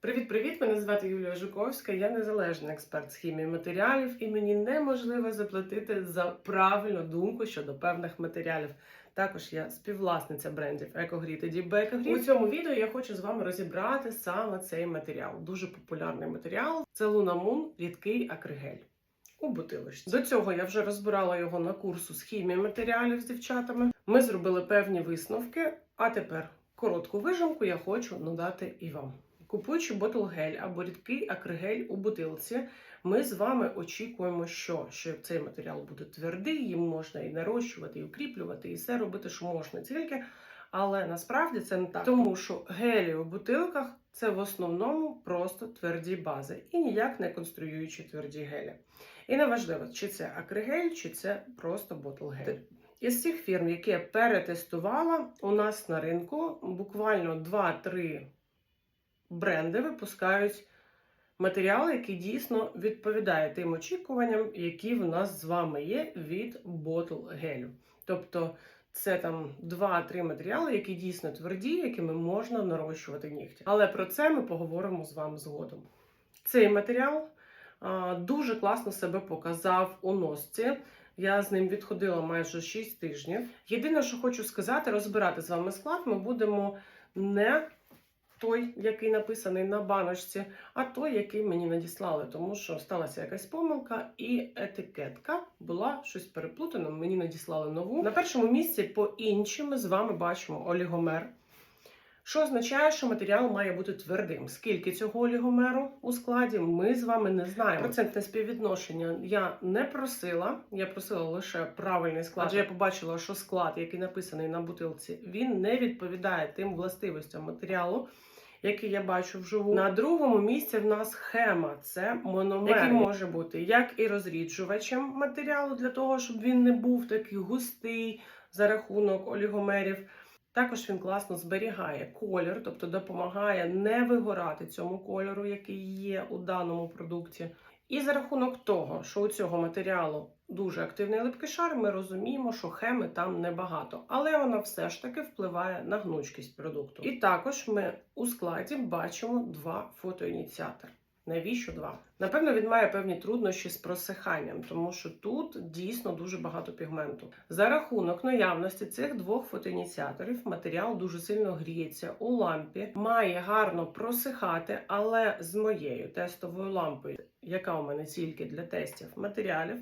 Привіт-привіт! Мене звати Юлія Жуковська. Я незалежний експерт з хімії матеріалів, і мені неможливо заплатити за правильну думку щодо певних матеріалів. Також я співвласниця брендів EcoGrid і Deep EcoGrid. У цьому відео я хочу з вами розібрати саме цей матеріал. Дуже популярний матеріал. Це Лунамун рідкий акригель. У бутилочці. До цього я вже розбирала його на курсу з хімії матеріалів з дівчатами. Ми зробили певні висновки, а тепер коротку вижимку я хочу надати і вам. Купуючи ботл-гель або рідкий акригель у бутилці, ми з вами очікуємо, що, що цей матеріал буде твердий, їм можна і нарощувати, і укріплювати, і все робити, що можна тільки. Але насправді це не так, тому що гелі у бутилках це в основному просто тверді бази і ніяк не конструюючі тверді гелі. І неважливо, чи це акригель, чи це просто ботл-гель. Із цих фірм, які я перетестувала, у нас на ринку буквально 2-3 бренди випускають матеріал, який дійсно відповідає тим очікуванням, які в нас з вами є від ботл гелю. Тобто це там 2-3 матеріали, які дійсно тверді, якими можна нарощувати нігті. Але про це ми поговоримо з вами згодом. Цей матеріал а, дуже класно себе показав у носці. Я з ним відходила майже 6 тижнів. Єдине, що хочу сказати, розбирати з вами склад, ми будемо не той, який написаний на баночці, а той, який мені надіслали, тому що сталася якась помилка, і етикетка була щось переплутана. Мені надіслали нову. На першому місці по іншим ми з вами бачимо олігомер. Що означає, що матеріал має бути твердим. Скільки цього олігомеру у складі, ми з вами не знаємо. Процентне співвідношення я не просила. Я просила лише правильний склад. Адже я побачила, що склад, який написаний на бутилці, він не відповідає тим властивостям матеріалу, який я бачу вживу. На другому місці в нас хема, це мономер, який може бути як і розріджувачем матеріалу для того, щоб він не був такий густий за рахунок олігомерів. Також він класно зберігає колір, тобто допомагає не вигорати цьому кольору, який є у даному продукті. І за рахунок того, що у цього матеріалу дуже активний липкий шар, ми розуміємо, що хеми там небагато, але вона все ж таки впливає на гнучкість продукту. І також ми у складі бачимо два фотоініціатори. Навіщо два? Напевно, він має певні труднощі з просиханням, тому що тут дійсно дуже багато пігменту. За рахунок наявності цих двох фотоініціаторів матеріал дуже сильно гріється у лампі, має гарно просихати, але з моєю тестовою лампою, яка у мене тільки для тестів матеріалів,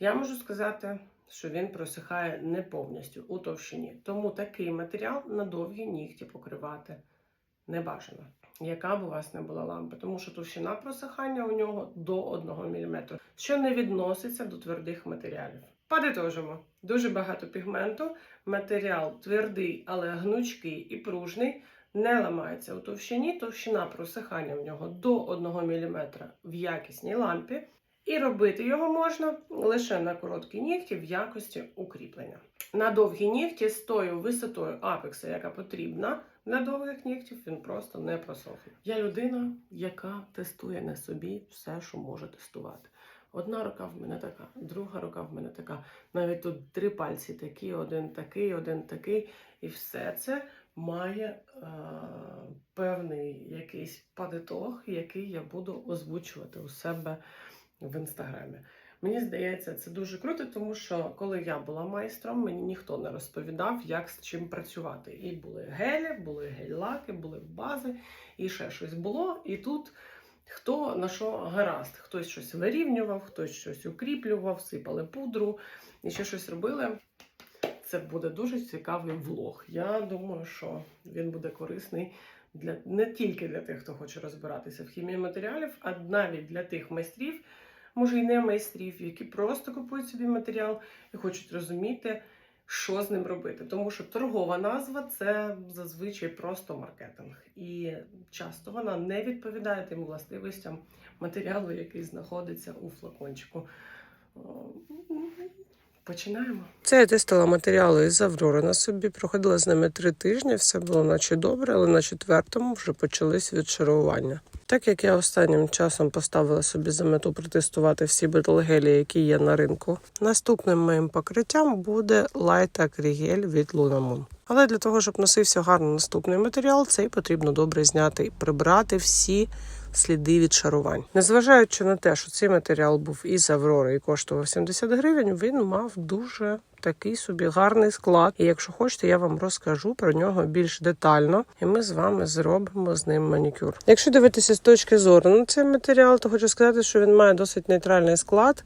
я можу сказати, що він просихає не повністю у товщині. Тому такий матеріал на довгі нігті покривати не бажано яка б у вас не була лампа, тому що товщина просихання у нього до 1 мм, що не відноситься до твердих матеріалів. Подитожимо. Дуже багато пігменту, матеріал твердий, але гнучкий і пружний, не ламається у товщині, товщина просихання в нього до 1 мм в якісній лампі. І робити його можна лише на короткі нігті в якості укріплення. На довгі нігті з тою висотою апекса, яка потрібна для довгих нігтів, він просто не просохне. Я людина, яка тестує на собі все, що може тестувати. Одна рука в мене така, друга рука в мене така. Навіть тут три пальці такі, один такий, один такий. І все це має е, певний якийсь падитог, який я з озвучувати у себе в інстаграмі. Мені здається, це дуже круто, тому що коли я була майстром, мені ніхто не розповідав, як з чим працювати. І були гелі, були гель-лаки, були бази, і ще щось було. І тут хто на що гаразд, хтось щось вирівнював, хтось щось укріплював, сипали пудру і ще щось робили. Це буде дуже цікавий влог. Я думаю, що він буде корисний для не тільки для тих, хто хоче розбиратися в хімії матеріалів, а навіть для тих майстрів може й не майстрів, які просто купують собі матеріал і хочуть розуміти, що з ним робити. Тому що торгова назва це зазвичай просто маркетинг. І часто вона не відповідає тим властивостям матеріалу, який знаходиться у флакончику. Починаємо. Це я тестила матеріали із Аврори на собі. Проходила з ними три тижні, все було наче добре, але на четвертому вже почались відшарування. Так як я останнім часом поставила собі за мету протестувати всі бетелгелі, які є на ринку, наступним моїм покриттям буде Light Acrygel від Lunamon. Але для того, щоб носився гарно наступний матеріал, цей потрібно добре зняти і прибрати всі сліди від шарувань. Незважаючи на те, що цей матеріал був із Аврори і коштував 70 гривень, він мав дуже такий собі гарний склад. І якщо хочете, я вам розкажу про нього більш детально, і ми з вами зробимо з ним манікюр. Якщо дивитися з точки зору на цей матеріал, то хочу сказати, що він має досить нейтральний склад.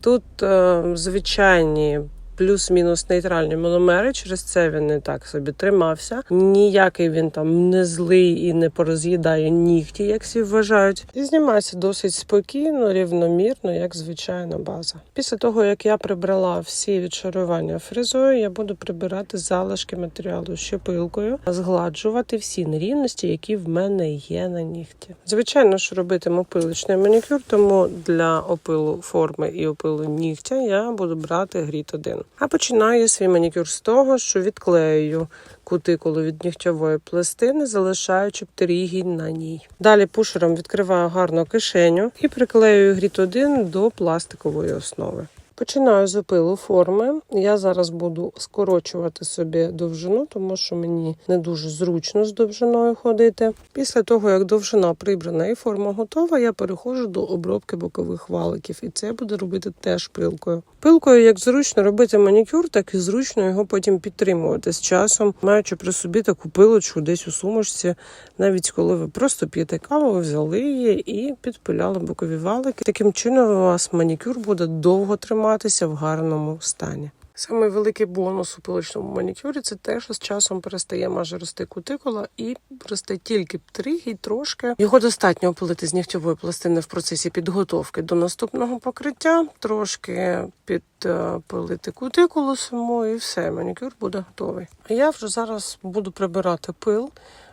Тут е, звичайні плюс-мінус нейтральні мономери, через це він не так собі тримався. Ніякий він там не злий і не пороз'їдає нігті, як всі вважають. І знімається досить спокійно, рівномірно, як звичайна база. Після того, як я прибрала всі відшарування фрезою, я буду прибирати залишки матеріалу щепилкою, згладжувати всі нерівності, які в мене є на нігті. Звичайно, що робитиму пилочний манікюр, тому для опилу форми і опилу нігтя я буду брати гріт 1. А починаю свій манікюр з того, що відклею кутикулу від нігтєвої пластини, залишаючи птерігінь на ній. Далі пушером відкриваю гарно кишеню і приклею гріт 1 до пластикової основи. Починаю з опилу форми. Я зараз буду скорочувати собі довжину, тому що мені не дуже зручно з довжиною ходити. Після того, як довжина прибрана і форма готова, я переходжу до обробки бокових валиків, і це я буду робити теж пилкою. Пилкою як зручно робити манікюр, так і зручно його потім підтримувати з часом, маючи при собі таку пилочку десь у сумочці, навіть коли ви просто п'єте каву, взяли її і підпиляли бокові валики. Таким чином у вас манікюр буде довго триматися в гарному стані. Самий великий бонус у пилочному манікюрі це те, що з часом перестає майже рости кутикула і росте тільки птриг і трошки. Його достатньо опилити з нігтєвої пластини в процесі підготовки до наступного покриття, трошки підпилити кутикулу саму і все, манікюр буде готовий. А я вже зараз буду прибирати пил.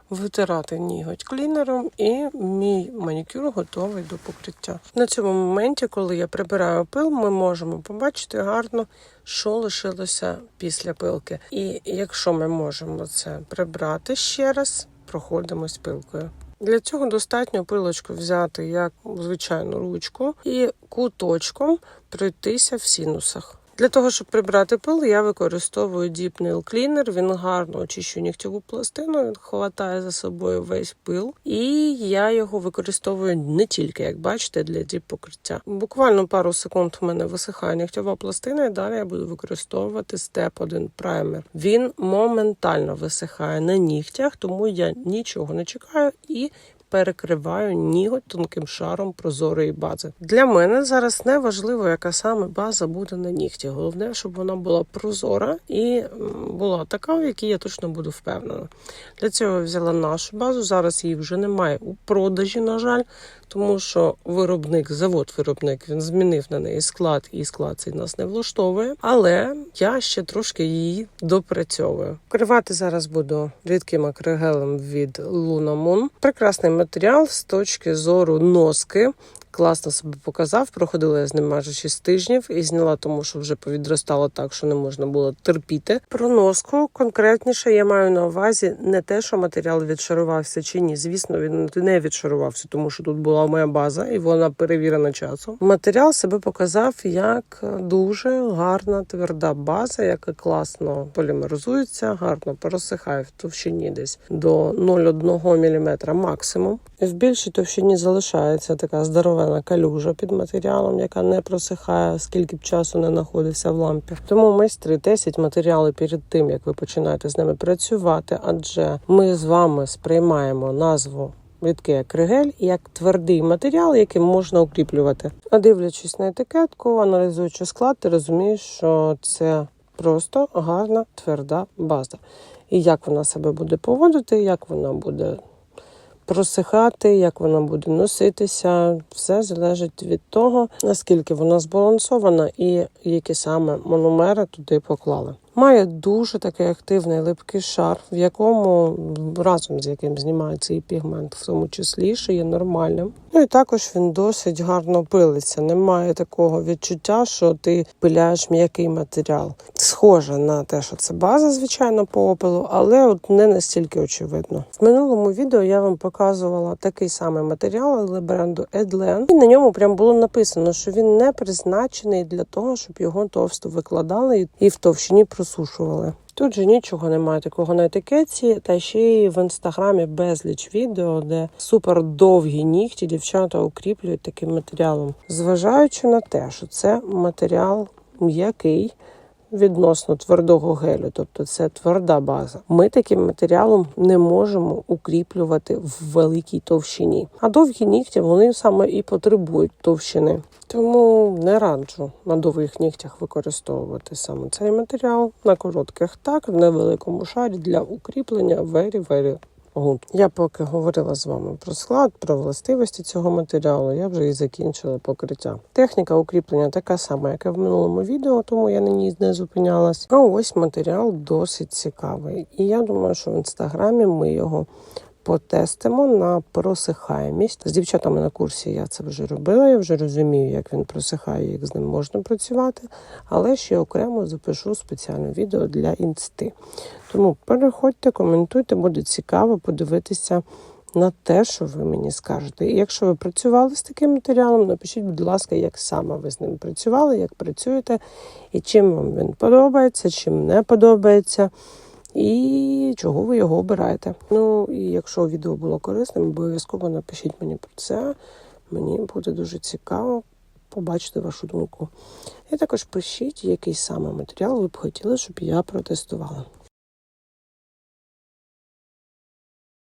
Витирати ніготь клінером, і мій манікюр готовий до покриття. На цьому моменті, коли я прибираю пил, ми можемо побачити гарно, що лишилося після пилки. І якщо ми можемо це прибрати ще раз, проходимось пилкою. Для цього достатньо пилочку взяти як звичайну ручку і куточком пройтися в синусах. Для того, щоб прибрати пил, я використовую Deep Nail Cleaner. Він гарно очищує нігтєву пластину, він хватає за собою весь пил, і я його використовую не тільки, як бачите, для діп покриття. Буквально пару секунд у мене висихає нігтєва пластина, і далі я буду використовувати Step 1 праймер. Він моментально висихає на нігтях, тому я нічого не чекаю і перекриваю ніготь тонким шаром прозорої бази. Для мене зараз не важливо, яка саме база буде на нігті. Головне, щоб вона була прозора і була така, в якій я точно буду впевнена. Для цього я взяла нашу базу. Зараз її вже немає у продажі, на жаль, тому що виробник, завод-виробник, він змінив на неї склад, і склад цей нас не влаштовує. Але я ще трошки її допрацьовую. Кривати зараз буду рідким акригелем від Luna Moon. Прекрасний матеріал з точки зору носки. Класно себе показав. Проходила я з ним майже 6 тижнів і зняла, тому що вже повідростало так, що не можна було терпіти. Про носку конкретніше я маю на увазі не те, що матеріал відшарувався чи ні. Звісно, він не відшарувався, тому що тут була моя база і вона перевірена часом. Матеріал себе показав як дуже гарна тверда база, яка класно полімеризується, гарно просихає в товщині десь до 0,1 мм максимум. В більшій товщині залишається така здоровена калюжа під матеріалом, яка не просихає, скільки б часу не знаходився в лампі. Тому майстри 10 матеріали перед тим, як ви починаєте з ними працювати, адже ми з вами сприймаємо назву. Рідкий акригель як твердий матеріал, яким можна укріплювати. А дивлячись на етикетку, аналізуючи склад, ти розумієш, що це просто гарна тверда база. І як вона себе буде поводити, як вона буде просихати, як вона буде носитися, все залежить від того, наскільки вона збалансована і які саме мономери туди поклали. Має дуже такий активний липкий шар, в якому разом з яким знімається і пігмент, в тому числі, що є нормальним. Ну і також він досить гарно пилиться. Немає такого відчуття, що ти пиляєш м'який матеріал. Схоже на те, що це база, звичайно, по опилу, але от не настільки очевидно. В минулому відео я вам показувала такий самий матеріал, але бренду Edlen, і на ньому прям було написано, що він не призначений для того, щоб його товсто викладали і в товщині просушували. Тут же нічого немає такого на етикетці, та ще й в інстаграмі безліч відео, де супер довгі нігті дівчата укріплюють таким матеріалом. Зважаючи на те, що це матеріал м'який. Відносно твердого гелю, тобто це тверда база. Ми таким матеріалом не можемо укріплювати в великій товщині. А довгі нігті вони саме і потребують товщини. Тому не раджу на довгих нігтях використовувати саме цей матеріал. На коротких так, в невеликому шарі для укріплення very-very good. Я поки говорила з вами про склад, про властивості цього матеріалу, я вже і закінчила покриття. Техніка укріплення така сама, як і в минулому відео, тому я на ній не зупинялась. А ось матеріал досить цікавий. І я думаю, що в інстаграмі ми його потестимо на просихаємість. З дівчатами на курсі я це вже робила. Я вже розумію, як він просихає, як з ним можна працювати. Але ще окремо запишу спеціальне відео для інсти. Тому переходьте, коментуйте, буде цікаво подивитися на те, що ви мені скажете. І якщо ви працювали з таким матеріалом, напишіть, будь ласка, як саме ви з ним працювали, як працюєте, і чим вам він подобається, чим не подобається. І чого ви його обираєте. Ну і якщо відео було корисним, обов'язково напишіть мені про це. Мені буде дуже цікаво побачити вашу думку. І також пишіть, який саме матеріал ви б хотіли, щоб я протестувала.